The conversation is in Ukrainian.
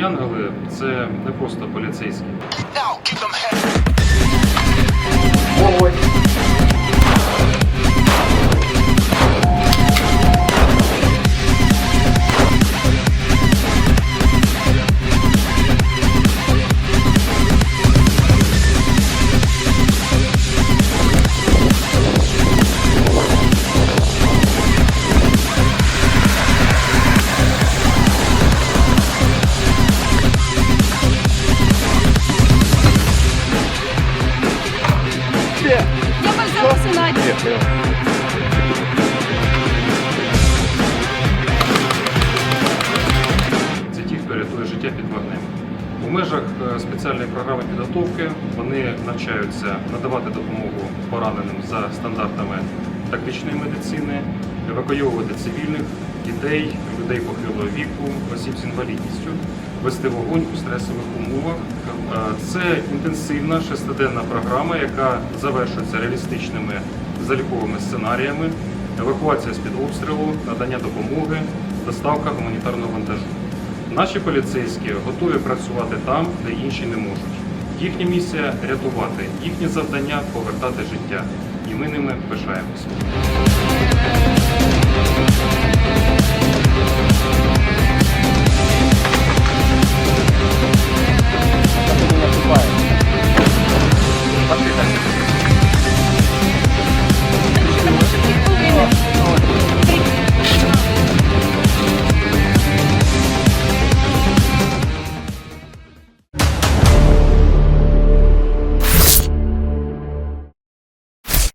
янголи це не просто поліцейські. Це ті, хто рятує життя під вогнем. У межах е, спеціальної програми підготовки вони навчаються надавати допомогу пораненим за стандартами тактичної медицини, евакуйовувати цивільних, дітей, людей похилого віку, осіб з інвалідністю, вести вогонь у стресових умовах. Е, Це інтенсивна шестиденна програма, яка завершується реалістичними заліковими сценаріями, евакуація з-під обстрілу, надання допомоги, доставка гуманітарного вантажу. Наші поліцейські готові працювати там, де інші не можуть. Їхня місія рятувати, їхнє завдання повертати життя, і ми ними пишаємося.